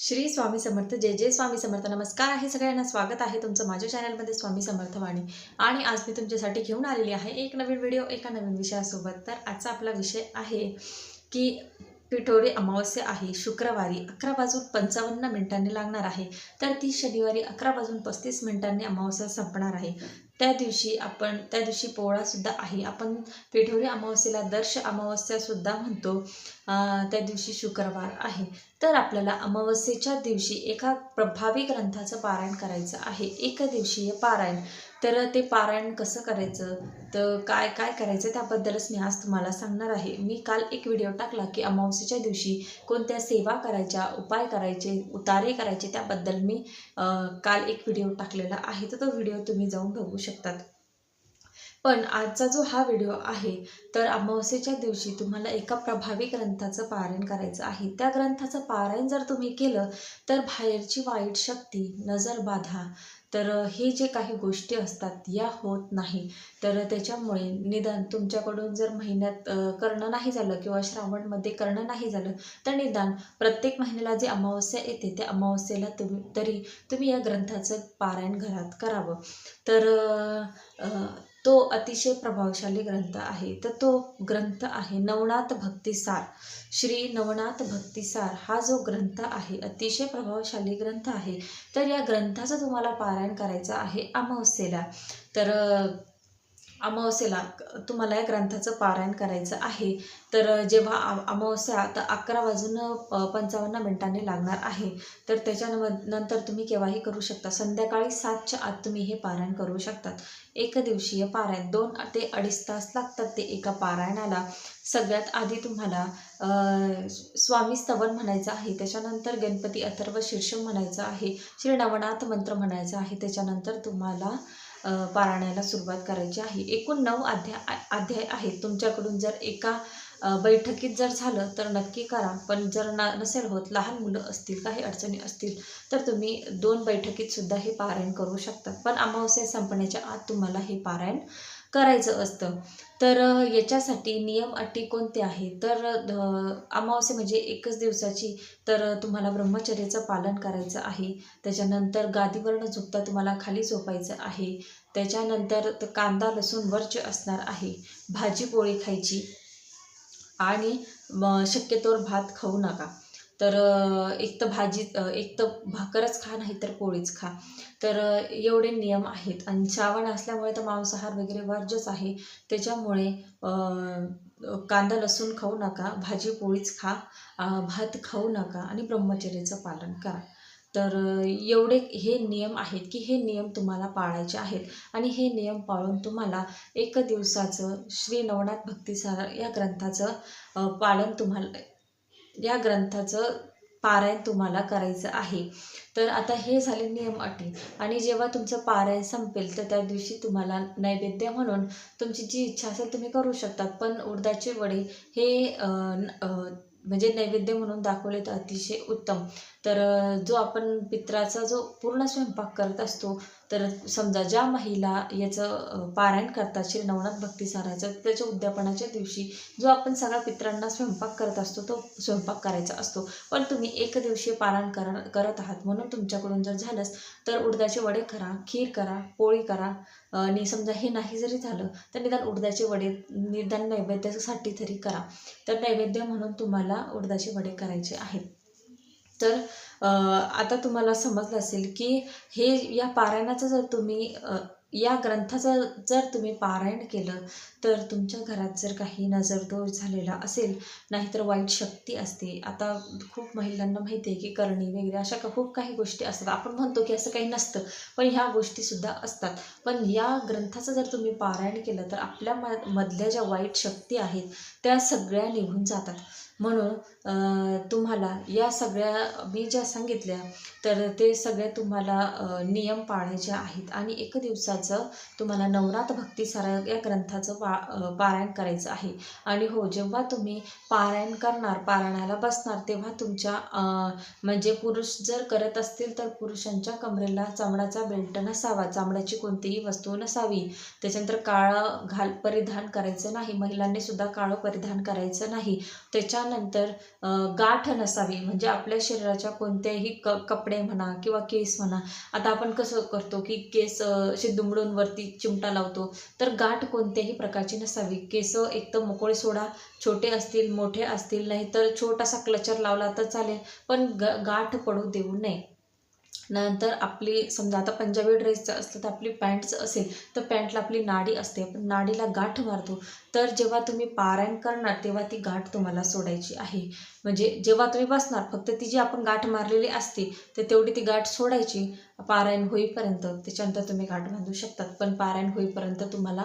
श्री स्वामी समर्थ जय जय स्वामी समर्थ. नमस्कार आहे सगळ्यांना. स्वागत आहे तुमचं माझ्या चॅनलमध्ये स्वामी समर्थ वाणी आणि आज मी तुमच्यासाठी घेऊन आलेली आहे एक नवीन व्हिडिओ एका नवीन विषयासोबत. तर आजचा आपला विषय आहे की पिठोरी अमावस्या आहे. शुक्रवारी अकरा वाजून पंचावन्न मिनिटांनी लागणार आहे. तर ती शनिवारी अकरा वाजून पस्तीस मिनिटांनी अमावस्या संपणार आहे. त्या दिवशी आपण त्या दिवशी पोळासुद्धा आहे. आपण पिठोरी अमावस्येला दर्श अमावस्यासुद्धा म्हणतो. त्या दिवशी शुक्रवार आहे. तर आपल्याला अमावस्येच्या दिवशी एका प्रभावी ग्रंथाचं पारायण करायचं आहे. एक दिवशीय पारायण. तर ते पारायण कसं करायचं? तर काय काय करायचं त्याबद्दलच मी आज तुम्हाला सांगणार आहे. मी काल एक व्हिडिओ टाकला की अमावस्येच्या दिवशी कोणत्या सेवा करायच्या उपाय करायचे उतारे करायचे त्याबद्दल मी काल एक व्हिडिओ टाकलेला आहे. तर तो व्हिडिओ तुम्ही जाऊन बघू शकतात. पण आजचा जो हा व्हिडिओ आहे तर अमावस्येच्या दिवशी तुम्हाला एका प्रभावी ग्रंथाचं पारायण करायचं आहे. त्या ग्रंथाचं पारायण जर तुम्ही केलं तर बाहेरची वाईट शक्ती नजर बाधा. तर हे जे काही गोष्टी असतात या होत नाही. तर त्याच्यामुळे निदान तुमच्याकडून जर महिन्यात करणं नाही झालं किंवा श्रावणमध्ये करणं नाही झालं तर निदान प्रत्येक महिन्याला जे अमावस्या येते त्या अमावस्येला तुम्ही तरी तुम्ही या ग्रंथाचं पारायण घरात करावं. तर तो अतिशय प्रभावशाली ग्रंथ आहे. तर तो ग्रंथ आहे नवनाथ भक्तिसार. श्री नवनाथ भक्तिसार हा जो ग्रंथ आहे अतिशय प्रभावशाली ग्रंथ आहे. तर या ग्रंथाचं तुम्हाला पारायण करायचं आहे अमावस्येला. तर अमावस्येला तुम्हाला या ग्रंथाचं पारायण करायचं आहे. तर जेव्हा अमावस्या आता अकरा वाजून प पंचावन्न मिनिटांनी लागणार आहे. तर त्याच्यानं नंतर तुम्ही केव्हाही करू शकता. संध्याकाळी सातच्या आत तुम्ही हे पारायण करू शकतात. एक दिवशीय पारायण दोन ते अडीच तास लागतात ते एका पारायणाला. सगळ्यात आधी तुम्हाला स्वामी स्तवन म्हणायचं आहे. त्याच्यानंतर गणपती अथर्व शीर्ष म्हणायचं आहे. श्री नवनाथ मंत्र म्हणायचं आहे. त्याच्यानंतर तुम्हाला पारायणाला सुरुवात करायची आहे. एकूण नऊ अध्याय अध्याय आहेत. तुमच्याकडून जर एका बैठकीत जर झालं तर नक्की करा. पण जर ना नसेल होत लहान मुलं असतील काही अडचणी असतील तर तुम्ही दोन बैठकीत सुद्धा हे पारायण करू शकता. पण अमावस्या संपण्याच्या आत तुम्हाला हे पारायण करायचं असतं. तर याच्यासाठी नियम अटी कोणते आहेत? तर अमावस्या म्हणजे एकच दिवसाची. तर तुम्हाला ब्रह्मचर्याचं पालन करायचं आहे. त्याच्यानंतर गादीवर न झोपता तुम्हाला खाली झोपायचं आहे. त्याच्यानंतर कांदा लसूण वर्च असणार आहे. भाजी पोळी खायची. आणि म, शक्यतोवर भात खाऊ नका. तर एक तर भाजी एक तर भाकरच खा नाही तर पोळीच खा. तर एवढे नियम आहेत. आणि श्रावण असल्यामुळे तर मांसाहार वगैरे वर्जच आहे. त्याच्यामुळे कांदा लसूण खाऊ नका भाजी पोळीच खा भात खाऊ नका आणि ब्रह्मचर्याचं पालन करा. तर एवढे हे नियम आहेत की हे नियम तुम्हाला पाळायचे आहेत. आणि हे नियम पाळून तुम्हाला एक दिवसाचं श्री नवनाथ भक्तिसार या ग्रंथाचं पालन तुम्हाला या ग्रंथाचं पारायण तुम्हाला करायचं आहे. तर आता हे झाले नियम अटी. आणि जेव्हा तुमचं पारायण संपेल तर त्या दिवशी तुम्हाला नैवेद्य म्हणून तुमची जी इच्छा असेल तुम्ही करू शकतात. पण उडदाचे वडे हे म्हणजे नैवेद्य म्हणून दाखवले तर अतिशय उत्तम. तर जो आपण पित्राचा जो पूर्ण स्वयंपाक करत असतो तर समजा ज्या महिला याचं पारायण करतात श्री नवनाथ भक्तिसाराचं त्याच्या उद्यापनाच्या दिवशी जो आपण सगळ्या पित्रांना स्वयंपाक करत असतो तो स्वयंपाक करायचा असतो. पण तुम्ही एक दिवशी पारायण कर करत आहात म्हणून तुमच्याकडून जर झालंच तर उडदाचे वडे करा खीर करा पोळी करा आणि समजा हे नाही जरी झालं तर निदान उडदाचे वडे निदान नैवेद्यासाठी तरी करा. तर नैवेद्य म्हणून तुम्हाला उडदाचे वडे करायचे आहेत. तर आता तुम्हाला समजलं असेल की हे या पारायणाचं जर तुम्ही या ग्रंथाचं जर तुम्ही पारायण केलं तर तुमच्या घरात जर काही नजरदोष झालेला असेल नाहीतर वाईट शक्ती असते. आता खूप महिलांना माहिती आहे की करणी वगैरे अशा का- खूप काही गोष्टी असतात. आपण म्हणतो की असं काही नसतं पण ह्या गोष्टीसुद्धा असतात. पण या ग्रंथाचं जर तुम्ही पारायण केलं तर आपल्या म मधल्या ज्या वाईट शक्ती आहेत त्या सगळ्या निघून जातात. म्हणून तुम्हाला या सगळ्या मी ज्या सांगितल्या तर ते सगळे तुम्हाला नियम पाळायचे आहेत. आणि एक दिवसाचं तुम्हाला नवनाथ भक्तिसार या ग्रंथाचं पा पारायण करायचं आहे. आणि हो जेव्हा तुम्ही पारायण करणार पारायणाला बसणार तेव्हा तुमच्या म्हणजे पुरुष जर करत असतील तर पुरुषांच्या कमरेला चामड्याचा बेल्ट नसावा. चामड्याची कोणतीही वस्तू नसावी. त्याच्यानंतर काळं घाल परिधान करायचं नाही. महिलांनी सुद्धा काळं परिधान करायचं नाही. त्याच्या त्याच्यानंतर गाठ नसावी म्हणजे आपल्या शरीराच्या कोणत्याही क कपडे म्हणा किंवा केस म्हणा. आता आपण कसं करतो की केस असे दुमडून वरती चिमटा लावतो तर गाठ कोणत्याही प्रकारची नसावी. केस एकदम मोकळे सोडा छोटे असतील मोठे असतील नाही तर छोटासा क्लचर लावला तर चालेल पण ग गाठ पडू देऊ नये. नंतर आपली समजा आता पंजाबी ड्रेसचं असलं तर आपली पॅन्टचं असेल तर पॅन्टला आपली नाडी असते. आपण नाडीला गाठ मारतो. तर जेव्हा तुम्ही पारायण करणार तेव्हा ती गाठ तुम्हाला सोडायची आहे. म्हणजे जेव्हा तुम्ही बसणार फक्त ती जी आपण गाठ मारलेली असते तर तेवढी ती गाठ सोडायची. पारायण होईपर्यंत त्याच्यानंतर तुम्ही गाठ बांधू शकतात. पण पारायण होईपर्यंत तुम्हाला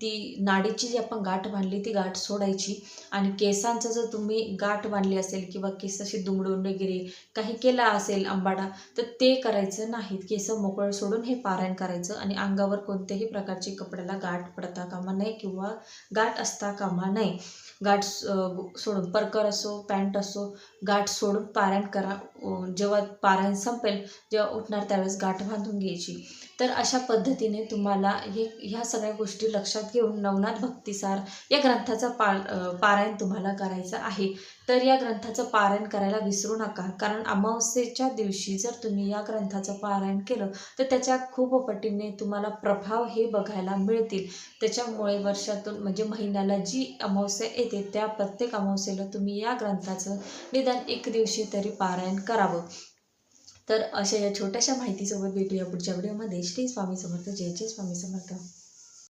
ती नाडीची जी आपण गाठ बांधली ती गाठ सोडायची. आणि केसांचं जर तुम्ही गाठ बांधली असेल किंवा केस अशी दुमडून वगैरे काही केला असेल आंबाडा तर ते करायचं नाहीत. केस मोकळं सोडून हे पारायण करायचं आणि अंगावर कोणत्याही प्रकारची कपड्याला गाठ पडता कामा नये किंवा गाठ असता कामा नये. गाठ सोडून परकर असो पॅन्ट असो गाठ सोडून पारायण करा. जेव्हा पारायण संपेल जेव्हा उठणार त्यावेळेस गाठ बांधून घ्यायची. तर अशा पद्धतीने तुम्हाला हे ह्या सगळ्या गोष्टी लक्षात घेऊन नवनाथ भक्तिसार या ग्रंथाचा पा पारायण तुम्हाला करायचं आहे. तर या ग्रंथाचं पारायण करायला विसरू नका. कारण अमावस्येच्या दिवशी जर तुम्ही या ग्रंथाचं पारायण केलं तर त्याच्या खूप पटीने तुम्हाला प्रभाव हे बघायला मिळतील. त्याच्यामुळे वर्षातून म्हणजे महिन्याला जी अमावस्या येते त्या प्रत्येक अमावस्येला तुम्ही या ग्रंथाचं निदान एक दिवशी तरी पारायण करावं. तर अशा या छोट्याशा माहितीसोबत भेटूया पुढच्या व्हिडिओमध्ये. श्री स्वामी समर्थ. जय जय स्वामी समर्थ.